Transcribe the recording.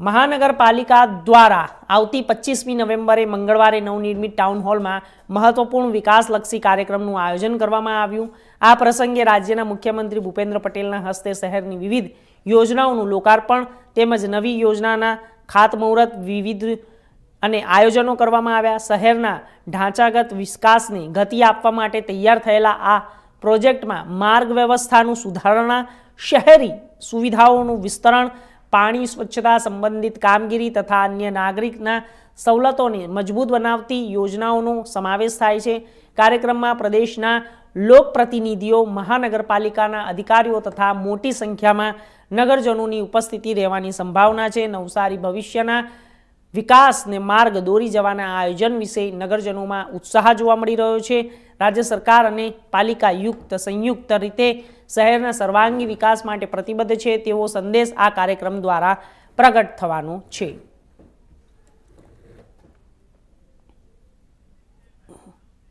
મહાનગરપાલિકા દ્વારા આવતી પચીસમી નવેમ્બરે મંગળવારે નવનિર્મિત ટાઉન હોલમાં મહત્વપૂર્ણ વિકાસલક્ષી કાર્યક્રમનું આયોજન કરવામાં આવ્યું. આ પ્રસંગે રાજ્યના મુખ્યમંત્રી ભૂપેન્દ્ર પટેલના હસ્તે શહેરની વિવિધ યોજનાઓનું લોકાર્પણ તેમજ નવી યોજનાના ખાતમુહૂર્ત વિવિધ અને આયોજનો કરવામાં આવ્યા. શહેરના ઢાંચાગત વિકાસને ગતિ આપવા માટે તૈયાર થયેલા આ પ્રોજેક્ટમાં માર્ગ વ્યવસ્થાનું સુધારણા, શહેરી સુવિધાઓનું વિસ્તરણ પાણી સ્વચ્છતા સંબંધિત કામગીરી તથા અન્ય નાગરિકના સવલતોને મજબૂત બનાવતી યોજનાઓનો સમાવેશ થાય છે. કાર્યક્રમમાં પ્રદેશના લોકપ્રતિનિધિઓ, મહાનગરપાલિકાના અધિકારીઓ તથા મોટી સંખ્યામાં નગરજનોની ઉપસ્થિતિ રહેવાની સંભાવના છે. નવસારી ભવિષ્યના વિકાસને માર્ગ દોરી જવાના આયોજન વિશે નગરજનોમાં ઉત્સાહ જોવા મળી રહ્યો છે. રાજ્ય સરકાર અને પાલિકા યુક્ત સંયુક્ત રીતે શહેરના સર્વાંગી વિકાસ માટે પ્રતિબદ્ધ છે તેવો સંદેશ આ કાર્યક્રમ દ્વારા પ્રગટ થવાનો છે.